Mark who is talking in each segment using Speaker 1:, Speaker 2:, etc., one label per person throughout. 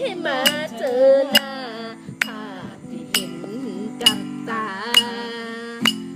Speaker 1: ให้มาเจอหน้าภาพที่เห็นกับตา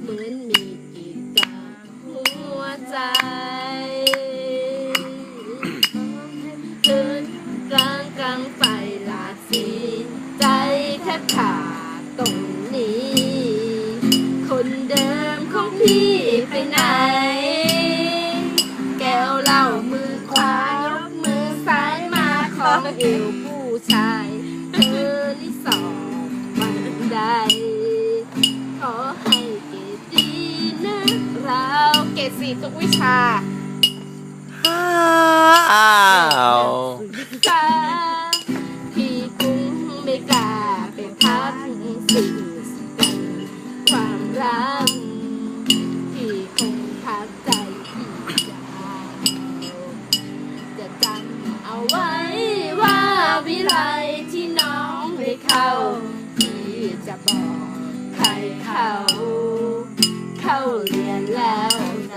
Speaker 1: เหมือนมีกีดกับหัวใจ เดินกลางกลางไฟลากสี ใจแทบขาดตรงนี้ คนเดิมของพี่ไปไหน แก้วเหล้ามือขวายกมือซ้ายมาของเอวผู้ กรดสี่ทุกวิชา
Speaker 2: อ้าว
Speaker 1: ษาพี่คงไม่กล้าไปพักสื่อกันความรักพี่คงพักใจพี่จะจำเอาไว้ว่าวิไลที่น้องได้เข้าพี่จะบอกใครเขา เข้าเรียนแล้ว